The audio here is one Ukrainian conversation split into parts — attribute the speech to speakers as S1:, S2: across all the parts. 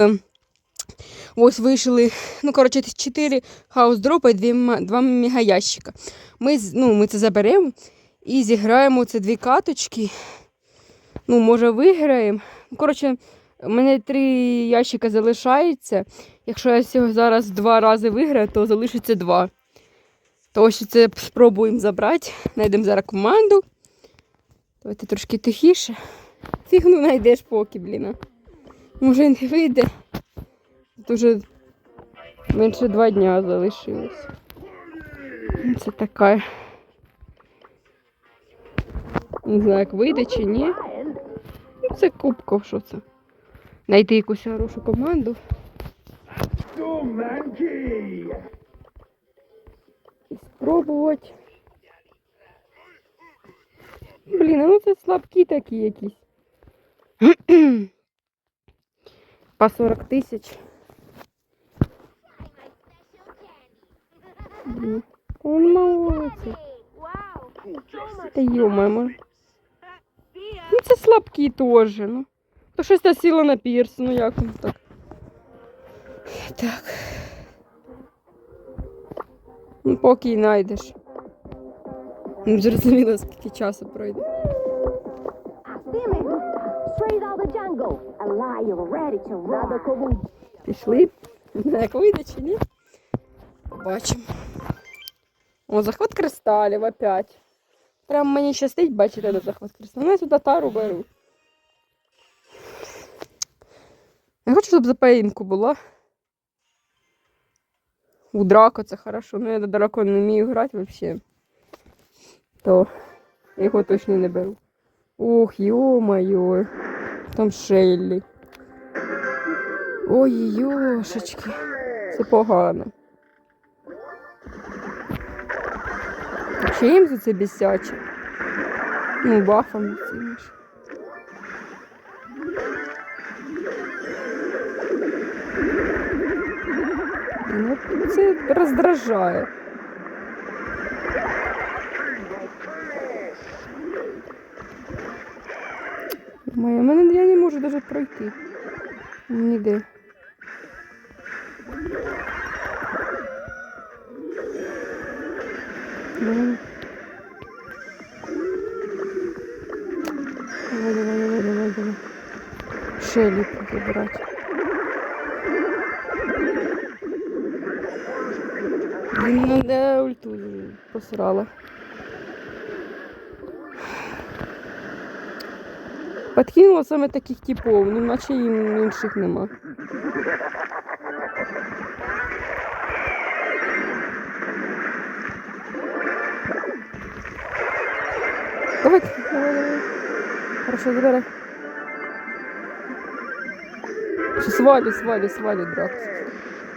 S1: Ем, Ось вийшли, ну, коротше, 4 хаус-дропа і 2, 2 мегаящика. Ми, ну, ми це заберемо і зіграємо це дві каточки. Ну, може, виграємо. Коротше, у мене три ящика залишається. Якщо я зараз два рази виграю, то залишиться два. То ось це спробуємо забрати. Знайдемо зараз команду. Давайте трошки тихіше. Фігну знайдеш поки, блін. Може не вийде. Тут уже менше два дня залишилось. Це така. Не знаю, як вийде чи ні. Ну, це кубков, що це. Найти якусь хорошу команду. І спробувати. Блін, ну це слабкі такі якісь. По 40 тисяч. Блін, та він молодці. Та йо-моє. Ну це слабкі теж, ну. То щось та сіла на пірс, ну як ну так. Так. Ну, поки й знайдеш. Ну, зрозуміло, скільки часу пройде.
S2: Run. кому
S1: Пішли. Як вийде чи ні. Побачимо. О, захват кристалів опять. Прям мені щастить бачити на захват кристалів. Ну, я сюди тару беру. Я хочу, щоб запаїнку була. У драко це хорошо. Ну я до драко не вмію грати взагалі. То його точно не беру. Ох, йо-моє. Там Шеллі. Ой, йошечки. Це погано. Їм за це бісяче. Ну, бафом ж. Ну, це роздражає. Моя, мене я не можу навіть пройти. Ніде. Давай, давай, давай, давай, давай. Шелі забирати. Блін, ну де ульту посрала. Подкинула саме таких типов, ну наче їм інших нема. Давай, давай, давай. Хорошо, забирай. Чи свалі, свалі, свалі, Дракс.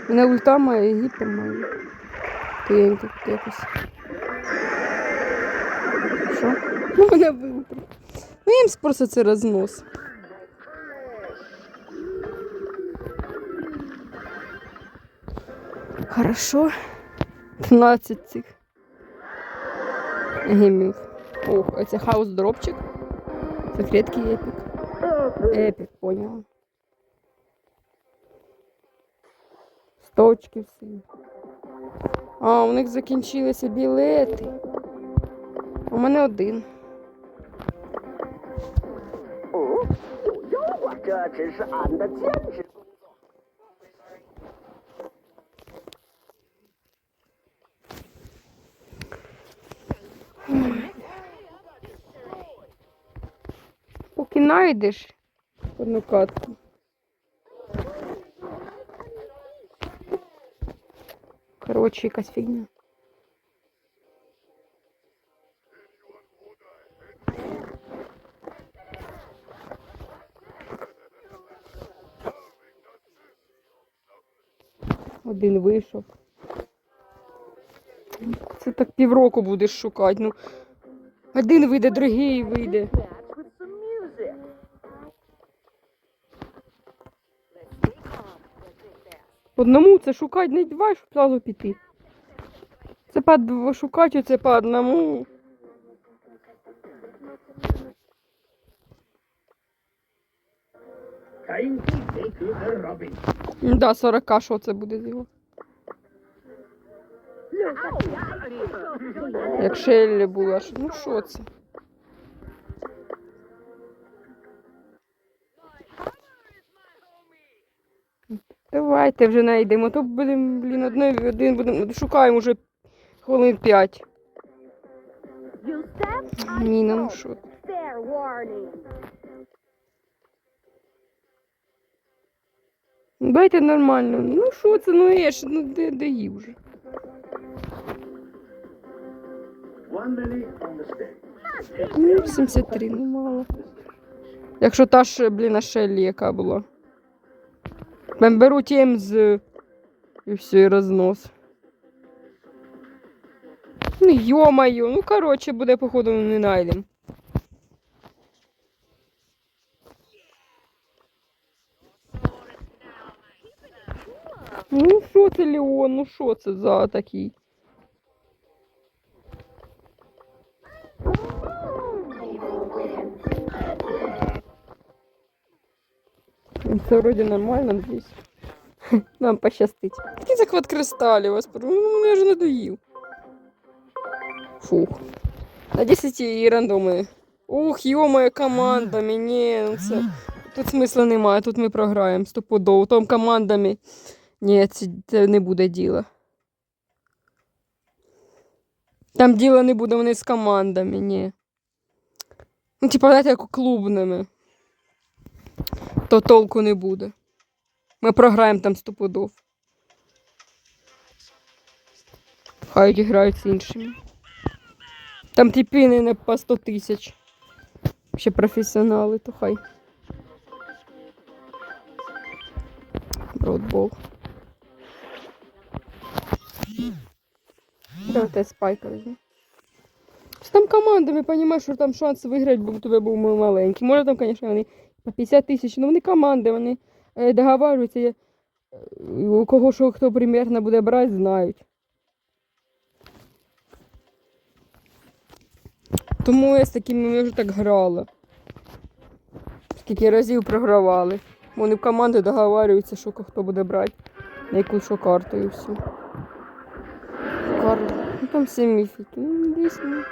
S1: У мене ульта має, гіпер має. Тут якось. Що? Ну, мене вилупив. Ну, їм просто це рознос. Хорошо. 12 цих гемів. Ох, це хаус дропчик. Це клітки епік. Епік, поняла. Сто очків всі. А, у них закінчилися білети. У мене один.
S2: 这只是俺的兼职。
S1: Поки знайдеш одну катку. Коротше, якась фігня. Один вийшов. Це так півроку будеш шукати. Ну, один вийде, другий вийде. Одному це шукати не давай, щоб зразу піти. Це по шукати, це по одному.
S2: Time to take
S1: Да, 40, що це буде його? Як Шеллі була. Ну що це? Давайте вже знайдемо. То будемо, блін, одне, один будемо шукаємо вже хвилин 5.
S2: You step, I
S1: Ніна, ну що? ти?
S2: Fair warning.
S1: Ну, Дайте нормально. Ну що це, ну є ж, ну де, де її вже? Ну, 73, ну мало. Якщо та ж, блін, а Шеллі яка була. Прям беру тем з і все, і рознос. Ну, йо-моє, ну коротше, буде, походу, не найдем. Ну, що це Леон, ну що це за такий? Це вроде нормально здесь. Нам пощастить. Такий захват кристалів, господи, ну мене вже надоїв. Фух. На 10 і рандоми. Ух, йо-моє, командами, ні, ну це... Тут смисла немає, тут ми програємо стопудово. Там командами. Ні, це, не буде діла. Там діла не буде, вони з командами, ні. Ну, типа, знаєте, як клубними то толку не буде. Ми програємо там стопудов. Хай грають з іншими. Там типіни не по 100 тисяч. Ще професіонали, то хай. Бродбол. Давайте спайка візьму. З там командами, розумієш, що там шанс виграти був тебе був маленький. Може там, звісно, вони по 50 тисяч, ну вони команди, вони е, договарюються. е, У кого що хто примірно буде брати, знають. Тому я з такими ми вже так грала. Скільки разів програвали. Вони в команди договарюються, що хто буде брати. На яку що карту і все. Карта. Ну там всі міфіки. Ну, дійсно.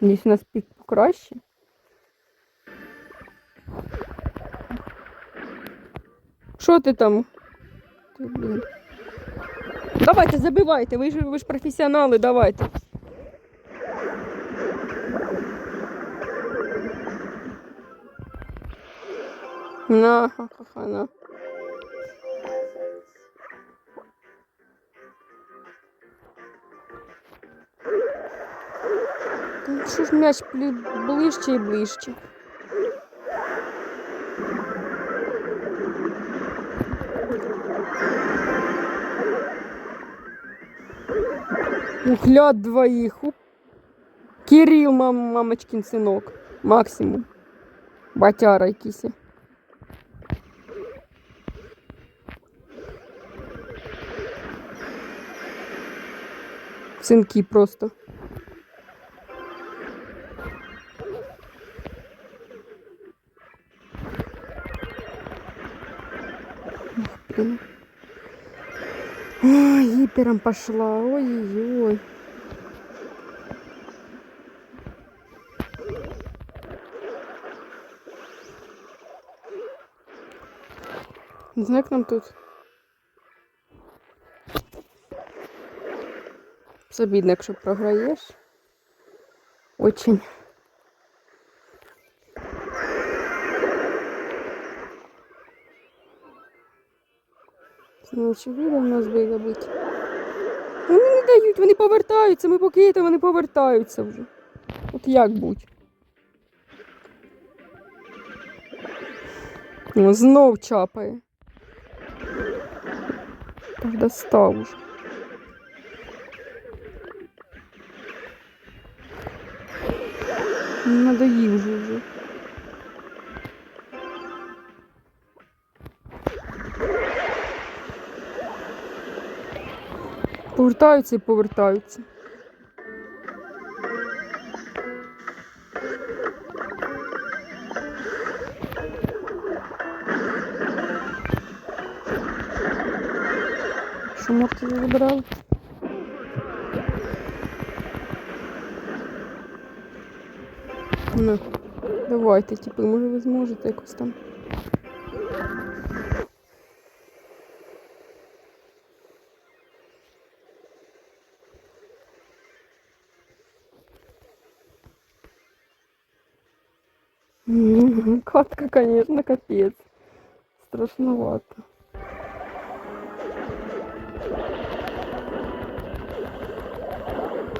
S1: Десь у нас пік покраще. Що ти там? Ти, блін. Давайте, забивайте, ви ж, ви ж професіонали, давайте. На, ха-ха-ха, на. Що ж м'яч ближче і ближче. Ухляд двоих. Уп. Кирилл, мам, мамочкин сынок. Максимум. Батяра якийсь. Синки просто. Блин. Ой, гипером пошла. Ой-ой-ой. Як нам тут. Це бідно, якщо програєш. Очень. Ну, очевидно, в нас би забити. Вони не дають, вони повертаються, ми поки вони повертаються вже. От як будь. О, знов чапає. Так достав уже. Надоїв вже вже. Повертаються і повертаються. Шумовки забрали. Ну, давайте, типу, може ви зможете якось там. М, Катка, конечно, капец. Страшновато.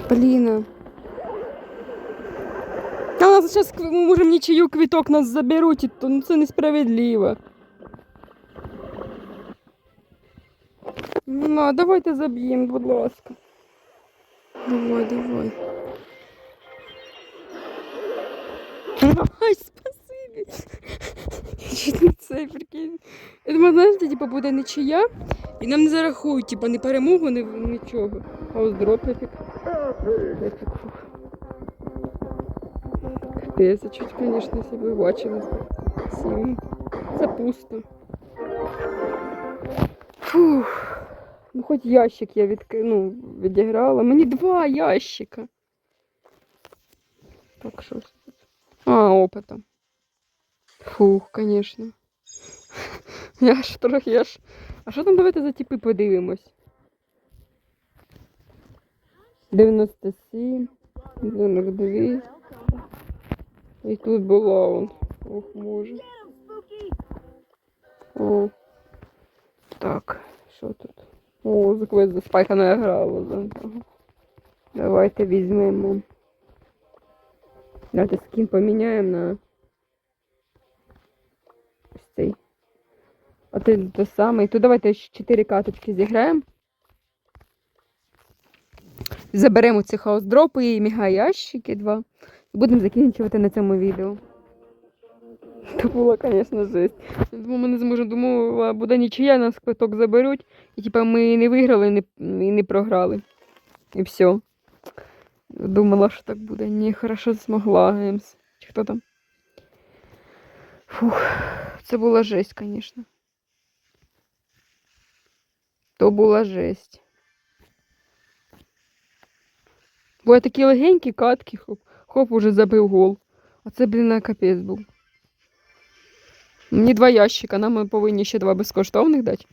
S1: Блин. А нас сейчас мы можем нічию квіток нас заберуть, і то ну, це несправедливо. Ну, на, давайте заб'ємо, будь ласка. Давай, давай. Ай, не цей прикинь. Я думаю, знаєте, типу, буде нічия, і нам не зарахують, типу, ні перемогу, ні нічого. А ось дроп нафіг. Нафіг. Капець, чуть, конечно, себе бачила. Сім. Це пусто. Фух. Ну, хоч ящик я відк... ну, відіграла. Мені два ящика. Так, що ж тут? А, опита. Фух, конечно. Я ж трохи, я ж. А що там давайте за типи подивимось? 97, 42. І тут була он. Ох, може. О. Так, що тут? О, за квест за спайка не грала. Да. Ага. Давайте візьмемо. Давайте скін поміняємо на ось цей. Ти те саме. То давайте ще 4 каточки зіграємо. Заберемо ці хаос-дропи і мега-ящики два. Будемо закінчувати на цьому відео. Це було, звісно, жесть. Думаю, ми не зможемо. Думаю, буде нічия, нас квиток заберуть. І типа ми не виграли, і не, і не програли. І все. Думала, що так буде. Ні, хорошо змогла. Емс. Чи хто там? Фух, це була жесть, звісно. То була жесть. Бо я такі легенькі катки, хоп, хоп, уже забив гол. А це, блін, капець був. Мені два ящика, нам ми повинні ще два безкоштовних дати.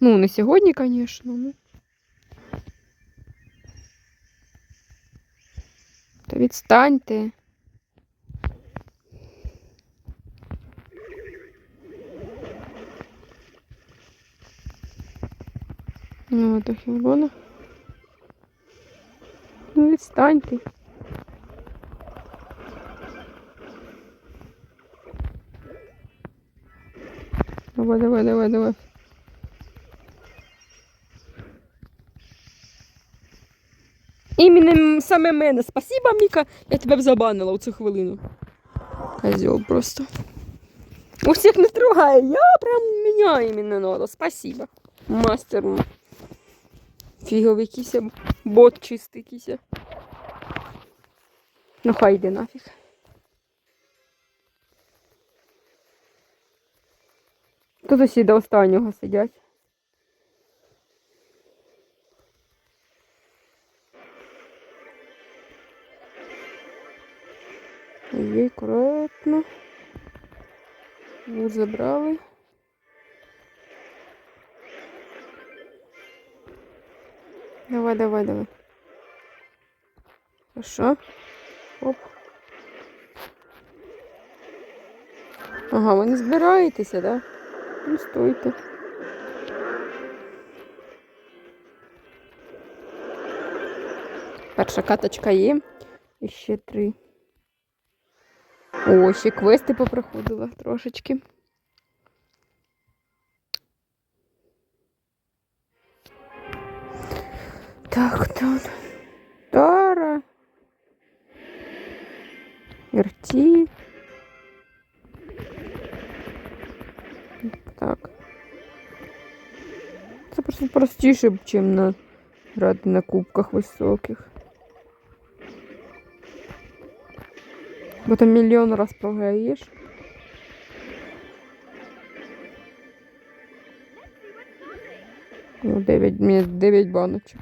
S1: Ну, не сьогодні, звісно. Ну. Та відстаньте. Ну, це фігурона. Ну, відстаньте. Давай, давай, давай, давай. Іменем саме мене. Спасибо, Міка. Я тебе б забанила у цю хвилину. Козел просто. Усіх не трогає. Я прям меня іменно надо. Спасибо. Мастер. Фіговий кися. Бот чистий кися. Ну хай йде нафіг. Тут усі до останнього сидять. Є акуратно. Вот забрали. Давай, давай, давай. Хорошо. Оп. Ага, ви не збираєтеся, да? Ну, стойте. Перша каточка є. І ще три. О, ще квести попроходила трошечки. Так, тут. Тара. Ирти. Так. Це просто простіше, ніж на грати на кубках високих. Бо там мільйон раз програєш. Ну, 9, мені 9 баночок.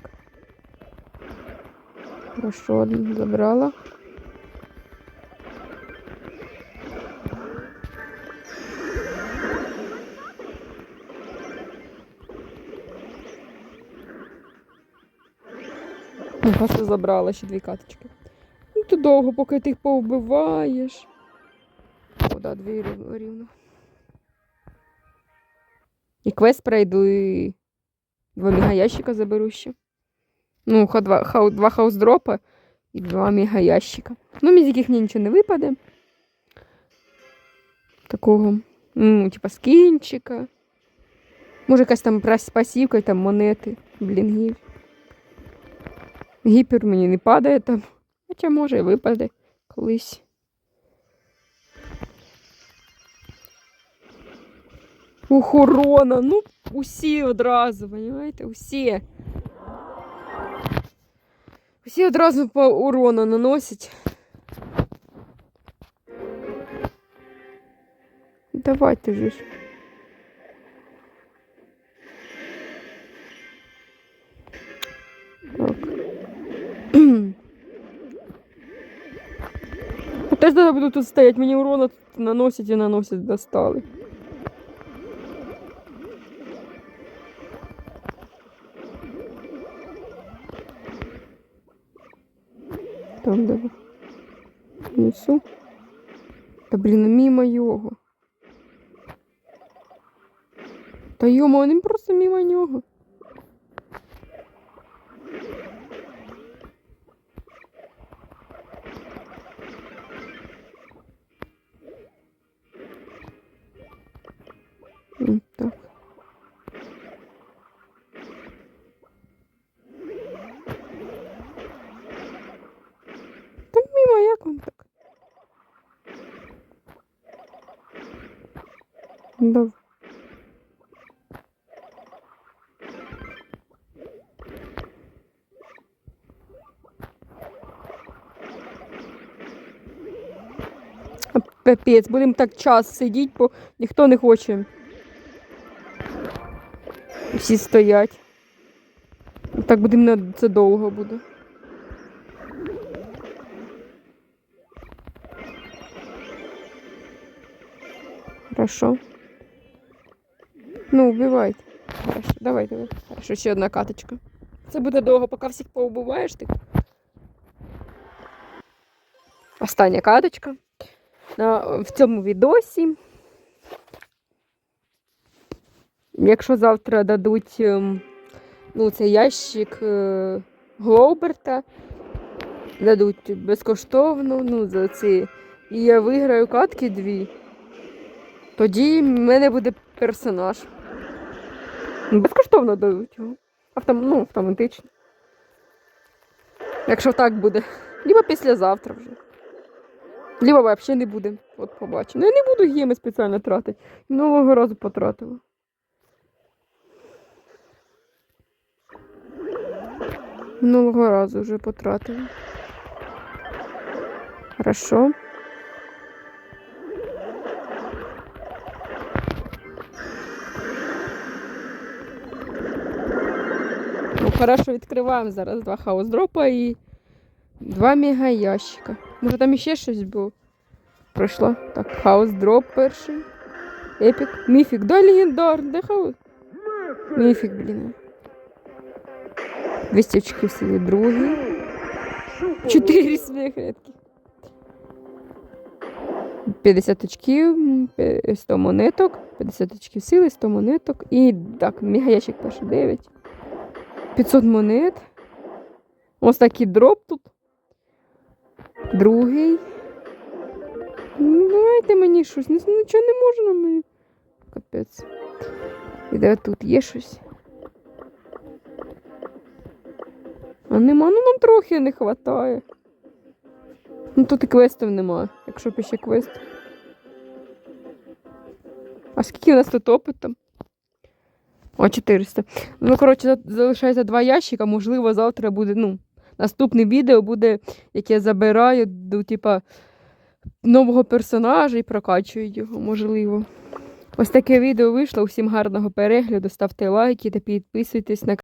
S1: Хорошо, одну забрала. Ну, просто забрала ще дві каточки. Ну, то довго, поки ти їх повбиваєш. О, дві рівно. І квест пройду, і два мегаящика заберу ще. Ну, два, ха, два хаус-дропа і два мегаящика. Ну, з яких мені нічого не випаде. Такого, ну, типа скінчика. Може, якась там пасівка, там монети, блінгів. Гіпер мені не падає там. Хоча може і випаде колись. Охорона, ну усі одразу, розумієте? Усі. Усі одразу по урону наносять. Давайте же ж. Так. Ну, Теж треба буду тут стоять, мені урона тут наносять і наносять, достали. Несу. Та блін, ну мимо його. Та йомо, вони просто мимо нього. Так. Та мимо, як он так? Дав. А, Капець, будемо так час сидіти, бо ніхто не хоче. Всі стоять. Так будемо на це довго буде. Хорошо. Ну, убивайте. Хорошо, давай, давай. Хорошо, ще одна каточка. Це буде довго, поки всіх поубиваєш ти. Остання каточка. В цьому відосі. Якщо завтра дадуть ем, ну, цей ящик е, Глоуберта, дадуть безкоштовно, ну, за ці. І я виграю катки дві, тоді в мене буде персонаж. Ну, Безкоштовно дадуть його. Автом, ну, автоматично. Якщо так буде. Либо післязавтра вже. Либо взагалі не буде. От побачимо. Ну я не буду геми спеціально тратити. Минулого разу потратила. Минулого разу вже потратила. Хорошо. Ну, хорошо, відкриваємо зараз два хаус-дропа і два мегаящика. Може там іще щось було? Пройшло. Так, хаус-дроп перший. Епік. Міфік. Да, легендар. Де хаус? Міфік, блін. 200 очків сили другий. 4 сміхетки. 50 очків, 100 монеток, 50 очків сили, 100 монеток. І так, мегаящик перший 9. 500 монет. Ось такий дроп тут. Другий. Ну, давайте мені щось. Ну, Нічого не можна мені. Капець. І де тут є щось? А нема, ну нам трохи не вистачає. Ну тут і квестів немає, якщо б ще квест. А скільки у нас тут опиту? О, 400. Ну, коротше, за- залишається два ящика. Можливо, завтра буде, ну, наступне відео буде, яке я забираю до, типа, нового персонажа і прокачую його, можливо. Ось таке відео вийшло. Усім гарного перегляду. Ставте лайки та підписуйтесь на